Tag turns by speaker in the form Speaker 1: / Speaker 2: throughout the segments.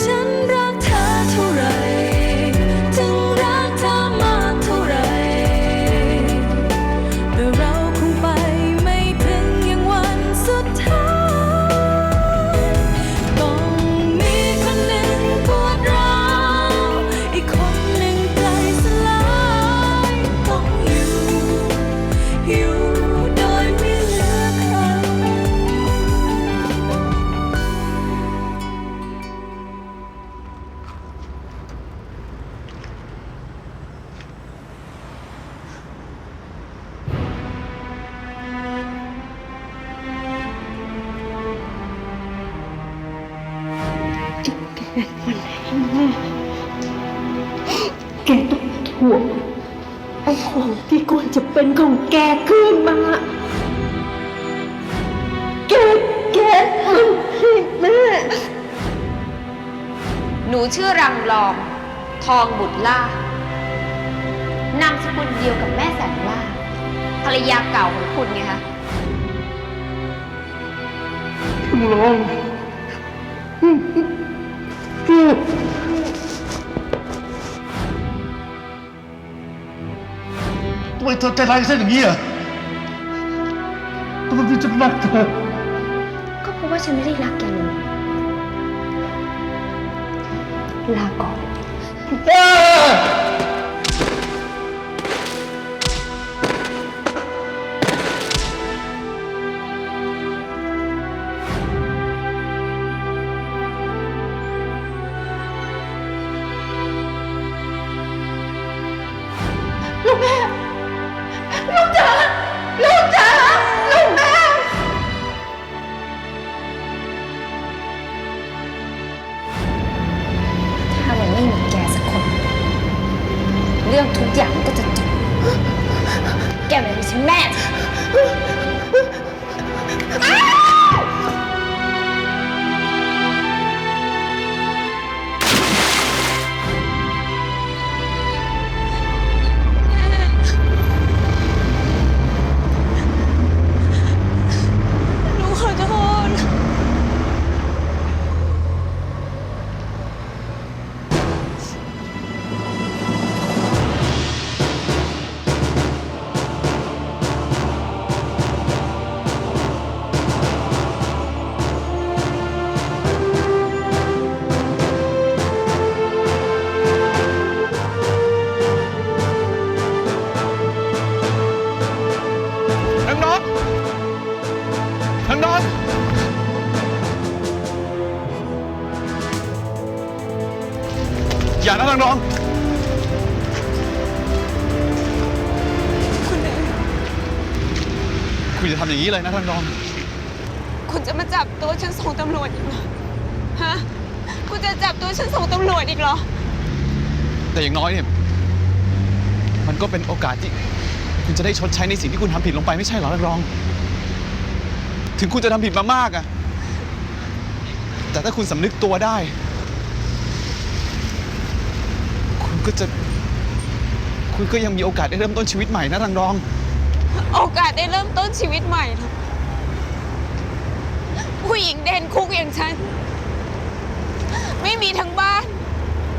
Speaker 1: ฉั แกต้อง
Speaker 2: ทวงไอ้ของที่ควรจะเป็นของแกคืนมา แก แกทำให้แม่
Speaker 3: หนูชื่อรังรอง ทองบุตรล่านามสกุลเดียวกับแม่แสงล่าภรรยาเก่าของคุณไงคะ
Speaker 2: ลอง
Speaker 4: เธอใจร้ายกับฉันอย่างนี้อะทำไมพี่จะรักเธอ
Speaker 3: ก็เพราะว่าฉันไม่ได้รักแกเลยลาก่อน
Speaker 2: ลูก
Speaker 3: เรื่องทุกอย่า นะ
Speaker 1: ทา
Speaker 4: งน้อง
Speaker 1: คุณเอง
Speaker 4: คุณจะทำอย่างนี้เลยนะทางน้อง
Speaker 1: คุณจะมาจับตัวฉันส่งตำรวจอีกเหรอ ฮะ คุณจะจับตัวฉันส่งตำรวจอีกเหรอ
Speaker 4: แต่อย่างน้อยเนี่ย มันก็เป็นโอกาสที่ คุณจะได้ชดใช้ในสิ่งที่คุณทำผิดลงไปไม่ใช่เหรอทางรอง ถึงคุณจะทำผิดมามากอะแต่ถ้าคุณสำนึกตัวได้ คุณ ก็จะ คุณก็ยังมีโอกาสได้เริ่มต้นชีวิตใหม่นะทางรอง
Speaker 1: โอกาสได้เริ่มต้นชีวิตใหม่เหรอผู้หญิงเด่นคุกอย่างฉัน ไม่มีทั้งบ้าน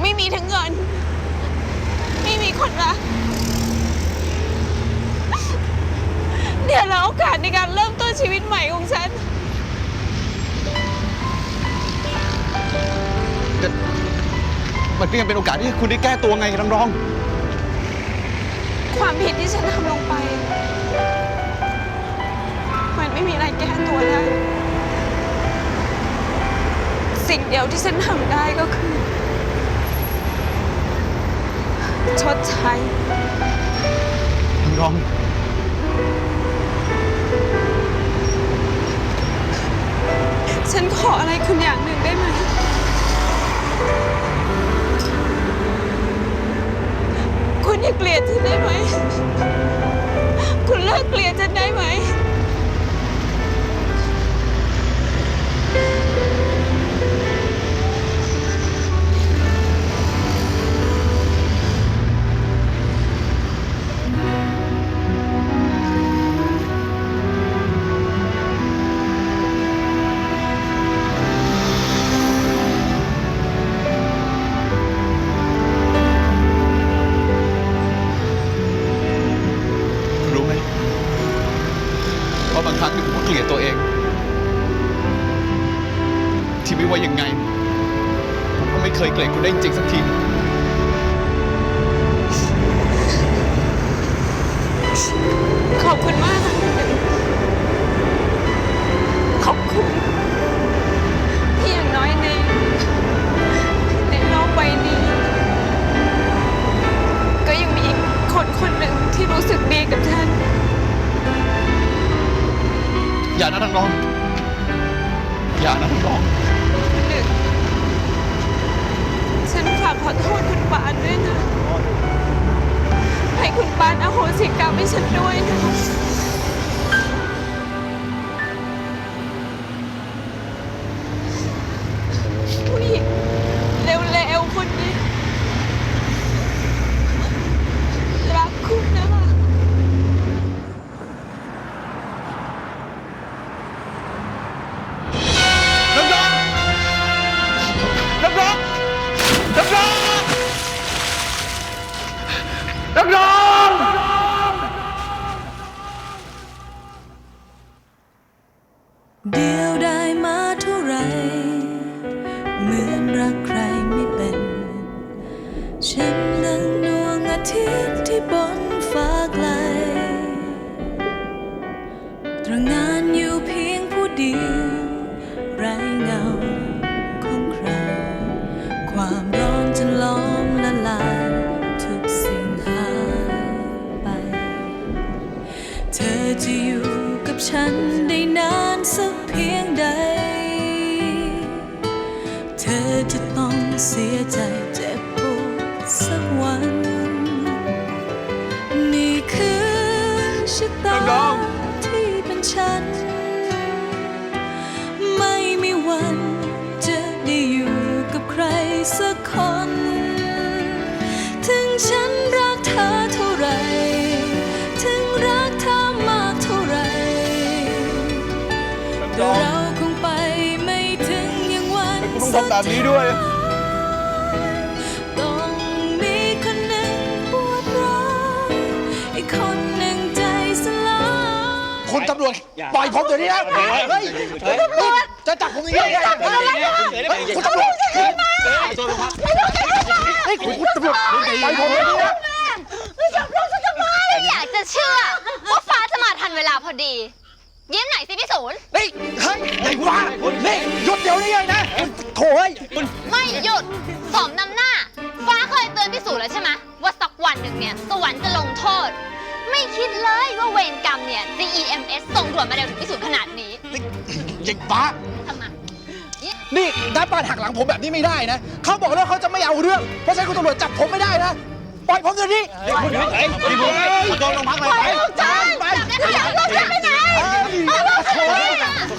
Speaker 1: ไม่มีทั้งเงิน ไม่มีคนรักเนี่ยแหละโอกาสในการเริ่มต้นชีวิตใหม่ของฉัน
Speaker 4: มันก็ยังเป็นโอกาสที่คุณได้แก้ตัวไงทางรอง
Speaker 1: ความผิดที่ฉันทำลงไป มันไม่มีอะไรแก้ตัวได้ สิ่งเดียวที่ฉันทำได้ก็คือ ชดใช้
Speaker 4: ทางรอง ว่ายังไง ผมก็ไม่เคยเกลียดคุณได้จริงๆสักที
Speaker 1: ขอบคุณมากค่ะคุณหนึ่งขอบคุณที่อย่างน้อยใน ในโลกใบนี้ ก็ยังมีอีกคนคนหนึ่งที่รู้สึกดีกับฉัน
Speaker 4: อย่านะนักร้อง อย่านะนักร้อง
Speaker 1: คุณปานอโหสิกรรมให้ฉันด้วยนะ เดียวได้มาเท่าไรเหมือนรักใครไม่เป็น ฉันนั่งดวงอาทิตย์
Speaker 4: ทำแบบนี้ด้วย
Speaker 1: ต้องมีคนหนึ่งปวดร้าวอีกคนหนึ่งใจสลาย
Speaker 5: คุณตำรวจปล่อยผมเดี๋ยวนี้นะเฮ้ยคุณตำรวจจะจับผมอย่างนี้ได้ไงเฮ้ยคุณตำรวจเฮ้ยคุณตำรวจปล่อยผมเดี๋ยวนี้นะ
Speaker 3: ไม่อยากจะเชื่อว่าฟ้าจะมาทันเวลาพอดี ยิ้มหน่อยสิพี่ศูนย์
Speaker 5: เฮ้ยเฮ้ยไอ้ว้านี่หยุดเดี๋ยวนี้เลยนะโถ่เฮ้ย
Speaker 3: ไม่หยุดสอมนำหน้า ฟ้าเคยเตือนพี่ศูนย์แล้วใช่ไหมว่าสักวันหนึ่งเนี่ยสวรรค์จะลงโทษ ไม่คิดเลยว่าเวรกรรมเนี่ย GEMS ส่งด่วนมาเร็วถึงพี่ศูนย์ขนาดนี้
Speaker 5: ยิงฟ้า
Speaker 3: ทำไม
Speaker 5: นี่น้าปานหักหลังผมแบบนี้ไม่ได้นะ เขาบอกแล้วเขาจะไม่เอาเรื่อง เพราะฉะนั้นคุณตำรวจจับผมไม่ได้นะ ปล่อยผมเดี๋ยวนี้คุณเฮ้ยคุณเฮ้ยโดนลงพักเลยไปไป
Speaker 3: จับได้ทุกอย่างลูกจับไปไหนเอาลูกจับไป ไหน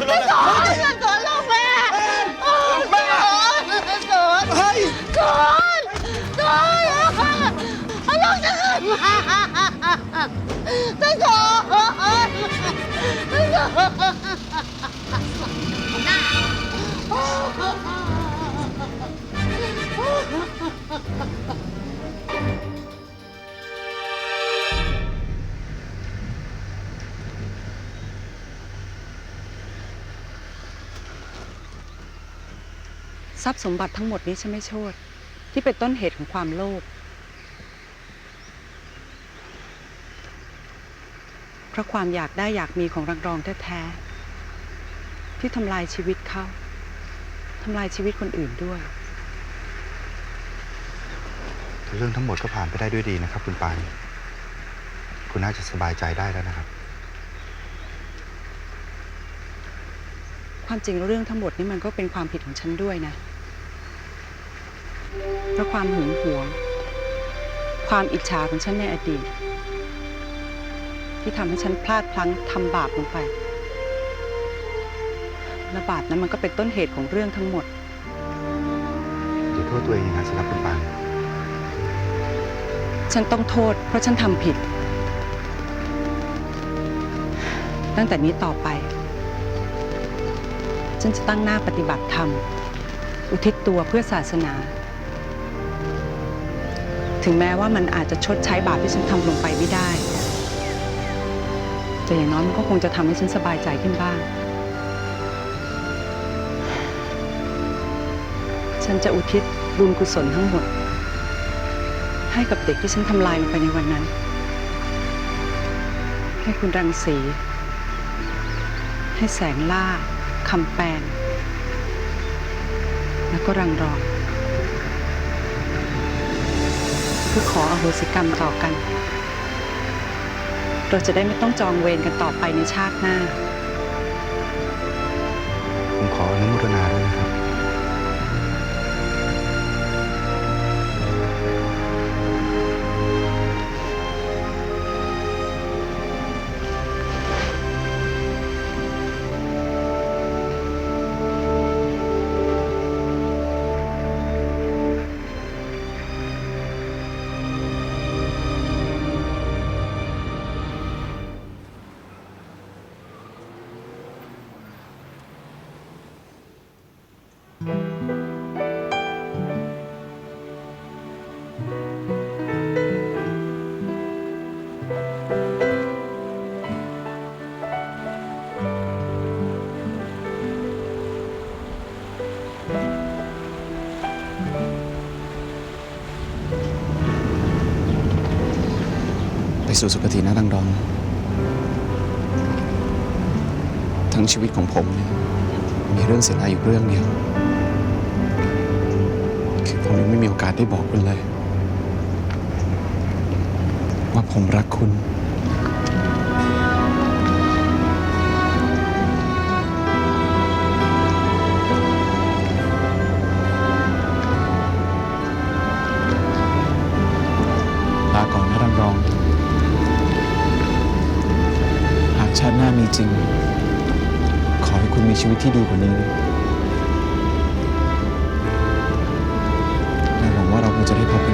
Speaker 3: ไม่สอนไม่สอนลูกแม่โอ้แม่สอน
Speaker 5: เฮ้ย
Speaker 3: ก่อนก่อนเอาลูกจะขึ้นมาจะสอนจะสอนหน้า
Speaker 6: ทรัพย์สมบัติทั้งหมดนี้ใช่ไหมโชดที่เป็นต้นเหตุของความโลภเพราะความอยากได้อยากมีของรังรองแท้ๆที่ทำลายชีวิตเขาทำลายชีวิตคนอื่นด้วย
Speaker 7: เรื่องทั้งหมดก็ผ่านไปได้ด้วยดีนะครับ คุณปานคุณน่าจะสบายใจได้แล้วนะครับ
Speaker 6: ความจริงเรื่องทั้งหมดนี้มันก็เป็นความผิดของฉันด้วยนะ เพราะความหึงหวง ความอิจฉาของฉันในอดีต ที่ทำให้ฉันพลาดพลั้งทำบาปลงไป และบาปนั้นมันก็เป็นต้นเหตุของเรื่องทั้งหมด
Speaker 7: อย่าโทษตัวเองอย่างนั้นสิครับคุณปาน
Speaker 6: ฉันต้องโทษ เพราะฉันทำผิด ตั้งแต่นี้ต่อไป ฉันจะตั้งหน้าปฏิบัติธรรม อุทิศตัวเพื่อศาสนา ถึงแม้ว่ามันอาจจะชดใช้บาปที่ฉันทำลงไปไม่ได้ แต่อย่างน้อยมันก็คงจะทำให้ฉันสบายใจขึ้นบ้าง ฉันจะอุทิศบุญกุศลทั้งหมด ให้กับเด็กที่ฉันทำลายลงไปในวันนั้น ให้คุณรังสี ให้แสงล่าคำแปลงแล้วก็รังรอง พื่อขออโหสิกรรมต่อกัน เราจะได้ไม่ต้องจองเวรกันต่อไปในชาติหน้า
Speaker 7: ผมขออนุโมทนาด้วยนะครับ
Speaker 8: สู่สุคตินะดังรอง ทั้งชีวิตของผมเนี่ยมีเรื่องเสียดายอยู่เรื่องเดียว คือผมยังไม่มีโอกาสได้บอกคุณเลย ว่าผมรักคุณลาก่อนนะดังรองากชาติหน้ามีจริง ขอให้คุณมีชีวิตที่ดีกว่านี้นะและหวังว่าเราคงจะได้พบกัน